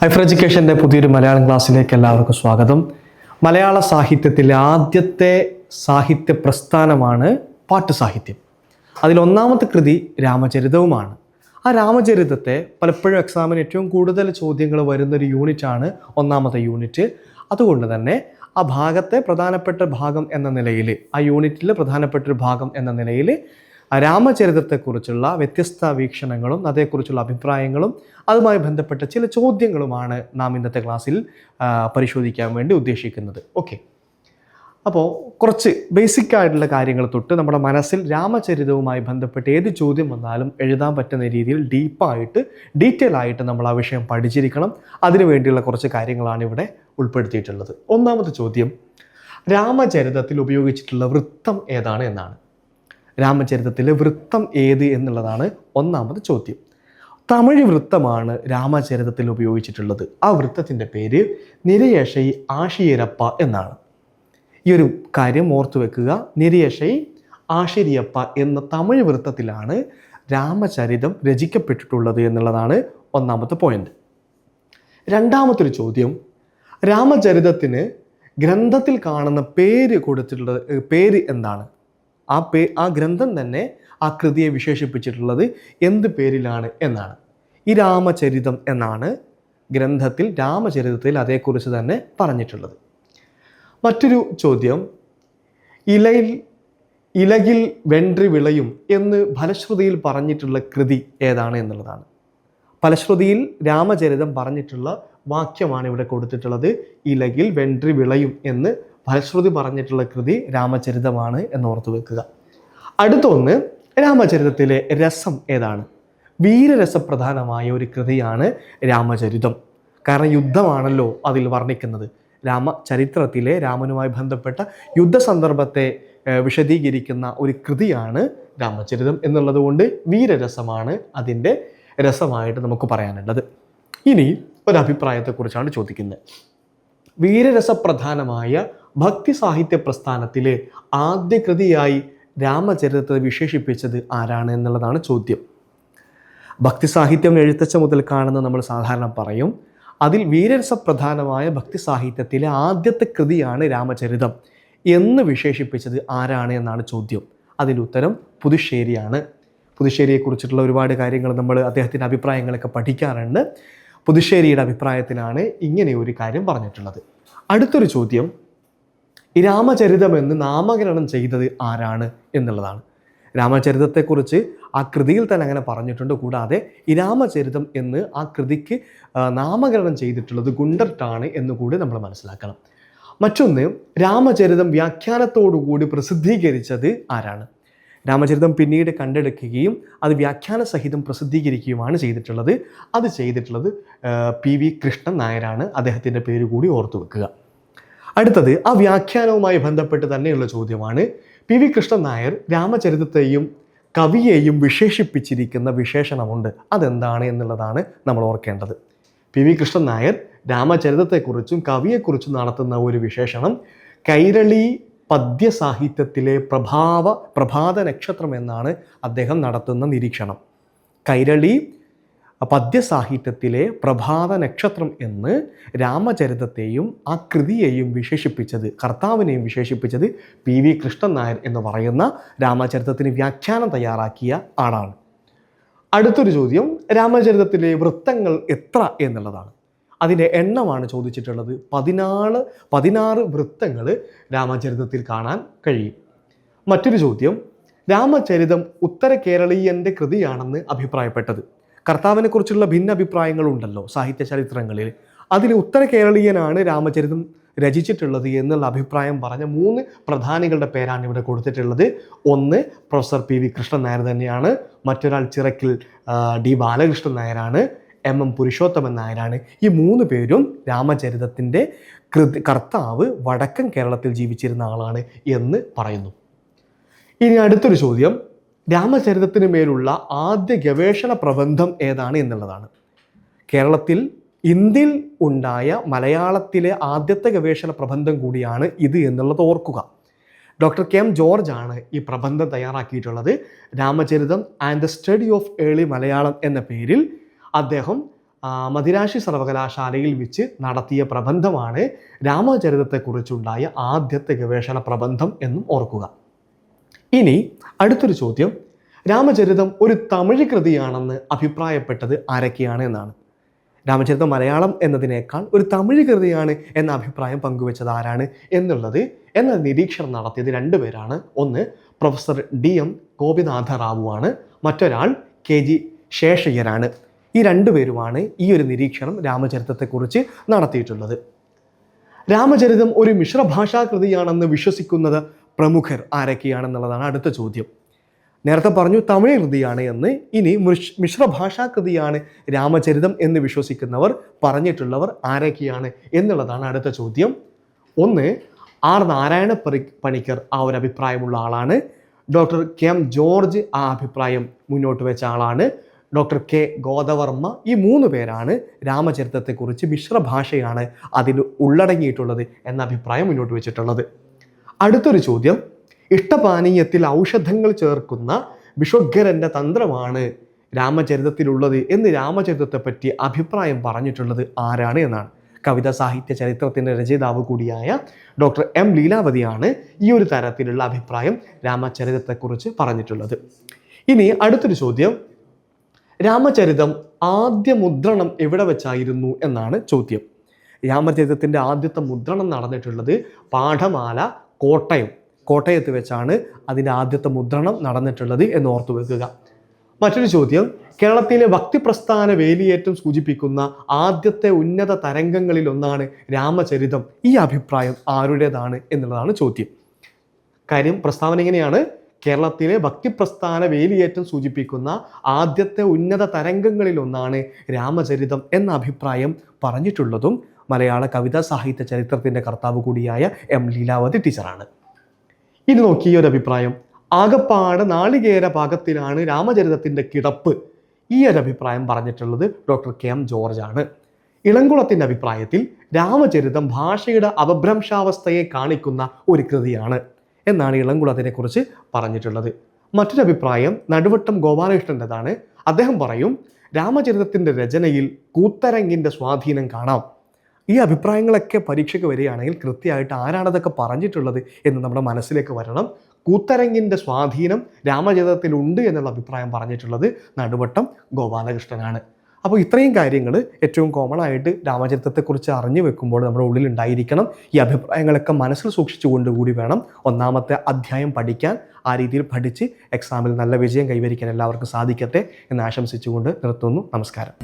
ഹൈഫർ എഡ്യൂക്കേഷന്റെ പുതിയൊരു മലയാളം ക്ലാസ്സിലേക്ക് എല്ലാവർക്കും സ്വാഗതം. മലയാള സാഹിത്യത്തിലെ ആദ്യത്തെ സാഹിത്യ പ്രസ്ഥാനമാണ് പാട്ടുസാഹിത്യം അതിലൊന്നാമത്തെ കൃതി രാമചരിതവുമാണ്. ആ രാമചരിതത്തെ പലപ്പോഴും എക്സാമിന് ഏറ്റവും കൂടുതൽ ചോദ്യങ്ങൾ വരുന്നൊരു യൂണിറ്റാണ് ഒന്നാമത്തെ യൂണിറ്റ് അതുകൊണ്ട് തന്നെ ആ ഭാഗത്തെ പ്രധാനപ്പെട്ട ഭാഗം എന്ന നിലയിൽ ആ യൂണിറ്റിലെ പ്രധാനപ്പെട്ട ഒരു ഭാഗം എന്ന നിലയിൽ രാമചരിതത്തെക്കുറിച്ചുള്ള വ്യത്യസ്ത വീക്ഷണങ്ങളും അതേക്കുറിച്ചുള്ള അഭിപ്രായങ്ങളും അതുമായി ബന്ധപ്പെട്ട ചില ചോദ്യങ്ങളുമാണ് നാം ഇന്നത്തെ ക്ലാസ്സിൽ പരിശോധിക്കാൻ വേണ്ടി ഉദ്ദേശിക്കുന്നത്. ഓക്കെ. അപ്പോൾ കുറച്ച് ബേസിക് ആയിട്ടുള്ള കാര്യങ്ങൾ തൊട്ട് നമ്മുടെ മനസ്സിൽ രാമചരിതവുമായി ബന്ധപ്പെട്ട് ഏത് ചോദ്യം വന്നാലും എഴുതാൻ പറ്റുന്ന രീതിയിൽ ഡീപ്പായിട്ട് ഡീറ്റെയിൽ ആയിട്ട് നമ്മൾ ആ വിഷയം പഠിച്ചിരിക്കണം. അതിനു വേണ്ടിയുള്ള കുറച്ച് കാര്യങ്ങളാണ് ഇവിടെ ഉൾപ്പെടുത്തിയിട്ടുള്ളത്. ഒന്നാമത്തെ ചോദ്യം രാമചരിതത്തിൽ ഉപയോഗിച്ചിട്ടുള്ള വൃത്തം ഏതാണ് എന്നാണ്. രാമചരിതത്തിലെ വൃത്തം ഏത് എന്നുള്ളതാണ് ഒന്നാമത് ചോദ്യം. തമിഴ് വൃത്തമാണ് രാമചരിതത്തിൽ ഉപയോഗിച്ചിട്ടുള്ളത്. ആ വൃത്തത്തിന്റെ പേര് നിരയഷൈ ആഷിയരപ്പ എന്നാണ്. ഈ ഒരു കാര്യം ഓർത്തു വെക്കുക. നിരയഷൈ ആഷിരിയപ്പ എന്ന തമിഴ് വൃത്തത്തിലാണ് രാമചരിതം രചിക്കപ്പെട്ടിട്ടുള്ളത് എന്നുള്ളതാണ് ഒന്നാമത്തെ പോയിന്റ് രണ്ടാമത്തൊരു ചോദ്യം. രാമചരിതത്തിന് ഗ്രന്ഥത്തിൽ കാണുന്ന പേര് കൊടുത്തിട്ടുള്ളത് പേര് എന്താണ്? ആ പേ ആ ഗ്രന്ഥം തന്നെ ആ കൃതിയെ വിശേഷിപ്പിച്ചിട്ടുള്ളത് എന്ത് പേരിലാണ് എന്നാണ്. ഈ രാമചരിതം എന്നാണ് ഗ്രന്ഥത്തിൽ രാമചരിതത്തിൽ അതേക്കുറിച്ച് തന്നെ പറഞ്ഞിട്ടുള്ളത്. മറ്റൊരു ചോദ്യം ഇലയിൽ ഇലകിൽ വെൻട്രി വിളയും എന്ന് ഫലശ്രുതിയിൽ പറഞ്ഞിട്ടുള്ള കൃതി ഏതാണ് എന്നുള്ളതാണ്. ഫലശ്രുതിയിൽ രാമചരിതം പറഞ്ഞിട്ടുള്ള വാക്യമാണ് ഇവിടെ കൊടുത്തിട്ടുള്ളത് ഇലകിൽ വെൻട്രി വിളയും എന്ന് ഫലശ്രുതി പറഞ്ഞിട്ടുള്ള കൃതി രാമചരിതമാണ് എന്ന് ഓർത്തു വെക്കുക. അടുത്തൊന്ന് രാമചരിതത്തിലെ രസം ഏതാണ്? വീരരസപ്രധാനമായ ഒരു കൃതിയാണ് രാമചരിതം. കാരണം യുദ്ധമാണല്ലോ അതിൽ വർണിക്കുന്നത്. രാമചരിത്രത്തിലെ രാമനുമായി ബന്ധപ്പെട്ട യുദ്ധ സന്ദർഭത്തെ വിശദീകരിക്കുന്ന ഒരു കൃതിയാണ് രാമചരിതം എന്നുള്ളത് കൊണ്ട് വീരരസമാണ് അതിന്റെ രസമായിട്ട് നമുക്ക് പറയാനുള്ളത്. ഇനി ഒരു അഭിപ്രായത്തെക്കുറിച്ചാണ് ചോദിക്കുന്നത്. വീരരസപ്രധാനമായ ഭക്തി സാഹിത്യ പ്രസ്ഥാനത്തിലെ ആദ്യ കൃതിയായി രാമചരിതത്തെ വിശേഷിപ്പിച്ചത് ആരാണ് എന്നുള്ളതാണ് ചോദ്യം. ഭക്തി സാഹിത്യം എഴുത്തച്ഛ മുതൽ കാണുന്ന നമ്മൾ സാധാരണ പറയും. അതിൽ വീരരസപ്രധാനമായ ഭക്തി സാഹിത്യത്തിലെ ആദ്യത്തെ കൃതിയാണ് രാമചരിതം എന്ന് വിശേഷിപ്പിച്ചത് ആരാണ് എന്നാണ് ചോദ്യം. അതിന്റെ ഉത്തരം പുതുശ്ശേരിയാണ്. പുതുശ്ശേരിയെക്കുറിച്ചിട്ടുള്ള ഒരുപാട് കാര്യങ്ങൾ നമ്മൾ അദ്ദേഹത്തിന്റെ അഭിപ്രായങ്ങളൊക്കെ പഠിക്കാറുണ്ട്. പുതുശ്ശേരിയുടെ അഭിപ്രായത്തിലാണ് ഇങ്ങനെ ഒരു കാര്യം പറഞ്ഞിട്ടുള്ളത്. അടുത്തൊരു ചോദ്യം. ഈ രാമചരിതം എന്ന് നാമകരണം ചെയ്തത് ആരാണ് എന്നുള്ളതാണ്. രാമചരിതത്തെക്കുറിച്ച് ആ കൃതിയിൽ തന്നെ അങ്ങനെ പറഞ്ഞിട്ടുണ്ട്. കൂടാതെ ഈ രാമചരിതം എന്ന് ആ കൃതിക്ക് നാമകരണം ചെയ്തിട്ടുള്ളത് ഗുണ്ടർട്ടാണ് എന്ന് കൂടി നമ്മൾ മനസ്സിലാക്കണം. മറ്റൊന്ന് രാമചരിതം വ്യാഖ്യാനത്തോടുകൂടി പ്രസിദ്ധീകരിച്ചത് ആരാണ്? രാമചരിതം പിന്നീട് കണ്ടെടുക്കുകയും അത് വ്യാഖ്യാന സഹിതം പ്രസിദ്ധീകരിക്കുകയുമാണ് ചെയ്തിട്ടുള്ളത്. അത് ചെയ്തിട്ടുള്ളത് പി വി കൃഷ്ണൻ നായരാണ്. അദ്ദേഹത്തിന്റെ പേര് കൂടി ഓർത്തു വെക്കുക അടുത്തത് ആ വ്യാഖ്യാനവുമായി ബന്ധപ്പെട്ട് തന്നെയുള്ള ചോദ്യമാണ്. പി വി കൃഷ്ണൻ നായർ രാമചരിതത്തെയും കവിയെയും വിശേഷിപ്പിച്ചിരിക്കുന്ന വിശേഷണമുണ്ട്. അതെന്താണ് എന്നുള്ളതാണ് നമ്മൾ ഓർക്കേണ്ടത്. പി വി കൃഷ്ണൻ നായർ രാമചരിതത്തെക്കുറിച്ചും കവിയെക്കുറിച്ചും നടത്തുന്ന ഒരു വിശേഷണം കൈരളി പദ്യസാഹിത്യത്തിലെ പ്രഭാവ പ്രഭാത നക്ഷത്രം എന്നാണ് അദ്ദേഹം നടത്തുന്ന നിരീക്ഷണം. കൈരളി പദ്യസാഹിത്യത്തിലെ പ്രഭാത നക്ഷത്രം എന്ന് രാമചരിതത്തെയും ആ കൃതിയെയും വിശേഷിപ്പിച്ചത് കർത്താവിനെയും വിശേഷിപ്പിച്ചത് പി വി കൃഷ്ണൻ നായർ എന്ന് പറയുന്ന രാമചരിതത്തിന് വ്യാഖ്യാനം തയ്യാറാക്കിയ ആളാണ്. അടുത്തൊരു ചോദ്യം രാമചരിതത്തിലെ വൃത്തങ്ങൾ എത്ര എന്നുള്ളതാണ്. അതിന്റെ എണ്ണമാണ് ചോദിച്ചിട്ടുള്ളത്. പതിനാല് പതിനാറ് വൃത്തങ്ങൾ രാമചരിതത്തിൽ കാണാൻ കഴിയും. മറ്റൊരു ചോദ്യം രാമചരിതം ഉത്തര കേരളീയന്റെ കൃതിയാണെന്ന് അഭിപ്രായപ്പെട്ടത്. കർത്താവിനെ കുറിച്ചുള്ള ഭിന്ന അഭിപ്രായങ്ങളുണ്ടല്ലോ സാഹിത്യ ചരിത്രങ്ങളിൽ. അതിൽ ഉത്തര കേരളീയനാണ് രാമചരിതം രചിച്ചിട്ടുള്ളത് എന്നുള്ള അഭിപ്രായം പറഞ്ഞ മൂന്ന് പ്രധാനികളുടെ പേരാണ് ഇവിടെ കൊടുത്തിട്ടുള്ളത്. ഒന്ന് professor P V Krishnan Nair തന്നെയാണ്. മറ്റൊരാൾ ചിറക്കിൽ ഡി ബാലകൃഷ്ണൻ നായരാണ്. എം എം പുരുഷോത്തമൻ നായരാണ്. ഈ മൂന്ന് പേരും രാമചരിതത്തിന്റെ കൃതി കർത്താവ് വടക്കൻ കേരളത്തിൽ ജീവിച്ചിരുന്ന ആളാണ് എന്ന് പറയുന്നു. ഇനി അടുത്തൊരു ചോദ്യം. രാമചരിതത്തിന് മേലുള്ള ആദ്യ ഗവേഷണ പ്രബന്ധം ഏതാണ് എന്നുള്ളതാണ്. കേരളത്തിൽ ഇന്ത്യയിൽ ഉണ്ടായ മലയാളത്തിലെ ആദ്യത്തെ ഗവേഷണ പ്രബന്ധം കൂടിയാണ് ഇത് എന്നുള്ളത് ഓർക്കുക. ഡോക്ടർ കെ എം ജോർജ് ആണ് ഈ പ്രബന്ധം തയ്യാറാക്കിയിട്ടുള്ളത്. Ramacharitam and the study of early Malayalam എന്ന പേരിൽ അദ്ദേഹം മദിരാശി സർവകലാശാലയിൽ വെച്ച് നടത്തിയ പ്രബന്ധമാണ്. രാമചരിതത്തെക്കുറിച്ചുണ്ടായ ആദ്യത്തെ ഗവേഷണ പ്രബന്ധം എന്നും ഓർക്കുക. ഇനി അടുത്തൊരു ചോദ്യം. രാമചരിതം ഒരു തമിഴ് കൃതിയാണെന്ന് അഭിപ്രായപ്പെട്ടത് ആരൊക്കെയാണ് എന്നാണ്. രാമചരിതം മലയാളം എന്നതിനേക്കാൾ ഒരു തമിഴ് കൃതിയാണ് എന്ന അഭിപ്രായം പങ്കുവച്ചത് ആരാണ് എന്നുള്ളത് എന്ന നിരീക്ഷണം നടത്തിയത് രണ്ടുപേരാണ് ഒന്ന് പ്രൊഫസർ ഡി എം ഗോപിനാഥ റാവുവാണ് മറ്റൊരാൾ കെ ജി ശേഷയ്യരാണ്. ഈ രണ്ടുപേരുമാണ് ഈ ഒരു നിരീക്ഷണം രാമചരിതത്തെക്കുറിച്ച് നടത്തിയിട്ടുള്ളത്. രാമചരിതം ഒരു മിശ്രഭാഷാകൃതിയാണെന്ന് വിശ്വസിക്കുന്നത് പ്രമുഖർ ആരൊക്കെയാണെന്നുള്ളതാണ് അടുത്ത ചോദ്യം. നേരത്തെ പറഞ്ഞു തമിഴ് കൃതിയാണ് എന്ന് ഇനി മിശ്രഭാഷാ കൃതിയാണ് രാമചരിതം എന്ന് വിശ്വസിക്കുന്നവർ പറഞ്ഞിട്ടുള്ളവർ ആരൊക്കെയാണ് എന്നുള്ളതാണ് അടുത്ത ചോദ്യം. ഒന്ന് ആർ നാരായണ പണിക്കർ ആ ഒരു അഭിപ്രായമുള്ള ആളാണ്. ഡോക്ടർ കെ എം ജോർജ് ആ അഭിപ്രായം മുന്നോട്ട് വെച്ച ആളാണ്. ഡോക്ടർ കെ ഗോദവർമ്മ ഈ മൂന്ന് പേരാണ് രാമചരിതത്തെക്കുറിച്ച് മിശ്രഭാഷയാണ് അതിൽ ഉള്ളടങ്ങിയിട്ടുള്ളത് എന്ന അഭിപ്രായം മുന്നോട്ട് വെച്ചിട്ടുള്ളത്. അടുത്തൊരു ചോദ്യം. ഇഷ്ടപാനീയത്തിൽ ഔഷധങ്ങൾ ചേർക്കുന്ന ബിഷോഗരന്റെ തന്ത്രമാണ് രാമചരിതത്തിലുള്ളത് എന്ന് രാമചരിതത്തെ പറ്റി അഭിപ്രായം പറഞ്ഞിട്ടുള്ളത് ആരാണ് എന്നാണ്. കവിതാ സാഹിത്യ ചരിത്രത്തിന്റെ രചയിതാവ് കൂടിയായ ഡോക്ടർ എം ലീലാവതിയാണ് ഈ ഒരു തരത്തിലുള്ള അഭിപ്രായം രാമചരിതത്തെക്കുറിച്ച് പറഞ്ഞിട്ടുള്ളത്. ഇനി അടുത്തൊരു ചോദ്യം. രാമചരിതം ആദ്യ മുദ്രണം എവിടെ വെച്ചായിരുന്നു എന്നാണ് ചോദ്യം. രാമചരിതത്തിന്റെ ആദ്യത്തെ മുദ്രണം നടന്നിട്ടുള്ളത് പാഠമാല കോട്ടയം കോട്ടയത്ത് വെച്ചാണ് അതിന്റെ ആദ്യത്തെ മുദ്രണം നടന്നിട്ടുള്ളത് എന്ന് ഓർത്തു വെക്കുക. മറ്റൊരു ചോദ്യം കേരളത്തിലെ ഭക്തിപ്രസ്ഥാന വേലിയേറ്റം സൂചിപ്പിക്കുന്ന ആദ്യത്തെ ഉന്നത തരംഗങ്ങളിൽ ഒന്നാണ് രാമചരിതം. ഈ അഭിപ്രായം ആരുടേതാണ് എന്നുള്ളതാണ് ചോദ്യം. കാര്യം പ്രസ്താവന ഇങ്ങനെയാണ്. കേരളത്തിലെ ഭക്തിപ്രസ്ഥാന വേലിയേറ്റം സൂചിപ്പിക്കുന്ന ആദ്യത്തെ ഉന്നത തരംഗങ്ങളിൽ ഒന്നാണ് രാമചരിതം എന്ന അഭിപ്രായം പറഞ്ഞിട്ടുള്ളതും മലയാള കവിതാ സാഹിത്യ ചരിത്രത്തിന്റെ കർത്താവ് കൂടിയായ എം ലീലാവതി ടീച്ചറാണ്. ഇനി നോക്കി ഒരു അഭിപ്രായം. ആകപ്പാട് നാളികേര ഭാഗത്തിലാണ് രാമചരിതത്തിന്റെ കിടപ്പ്. ഈ ഒരു അഭിപ്രായം പറഞ്ഞിട്ടുള്ളത് ഡോക്ടർ കെ എം ജോർജ് ആണ്. ഇളംകുളത്തിന്റെ അഭിപ്രായത്തിൽ രാമചരിതം ഭാഷയുടെ അപഭ്രംശാവസ്ഥയെ കാണിക്കുന്ന ഒരു കൃതിയാണ് എന്നാണ് ഇളംകുളത്തിനെ കുറിച്ച് പറഞ്ഞിട്ടുള്ളത്. മറ്റൊരു അഭിപ്രായം നടുവട്ടം ഗോപാലകൃഷ്ണന്റെതാണ്. അദ്ദേഹം പറയും രാമചരിതത്തിന്റെ രചനയിൽ കൂത്തരങ്ങിന്റെ സ്വാധീനം കാണാം. ഈ അഭിപ്രായങ്ങളൊക്കെ പരീക്ഷയ്ക്ക് വരികയാണെങ്കിൽ കൃത്യമായിട്ട് ആരാണതൊക്കെ പറഞ്ഞിട്ടുള്ളത് എന്ന് നമ്മുടെ മനസ്സിലേക്ക് വരണം. കൂത്തരങ്ങിന്റെ സ്വാധീനം രാമചരിതത്തിലുണ്ട് എന്നുള്ള അഭിപ്രായം പറഞ്ഞിട്ടുള്ളത് നടുവട്ടം ഗോപാലകൃഷ്ണനാണ്. അപ്പോൾ ഇത്രയും കാര്യങ്ങൾ ഏറ്റവും കോമൺ ആയിട്ട് രാമചരിത്രത്തെക്കുറിച്ച് അറിഞ്ഞു വെക്കുമ്പോൾ നമ്മുടെ ഉള്ളിൽ ഉണ്ടായിരിക്കണം. ഈ അഭിപ്രായങ്ങളൊക്കെ മനസ്സിൽ സൂക്ഷിച്ചുകൊണ്ട് കൂടി വേണം ഒന്നാമത്തെ അധ്യായം പഠിക്കാൻ. ആ രീതിയിൽ പഠിച്ച് എക്സാമിൽ നല്ല വിജയം കൈവരിക്കാൻ എല്ലാവർക്കും സാധിക്കട്ടെ എന്ന് ആശംസിച്ചുകൊണ്ട് നിർത്തുന്നു. നമസ്കാരം.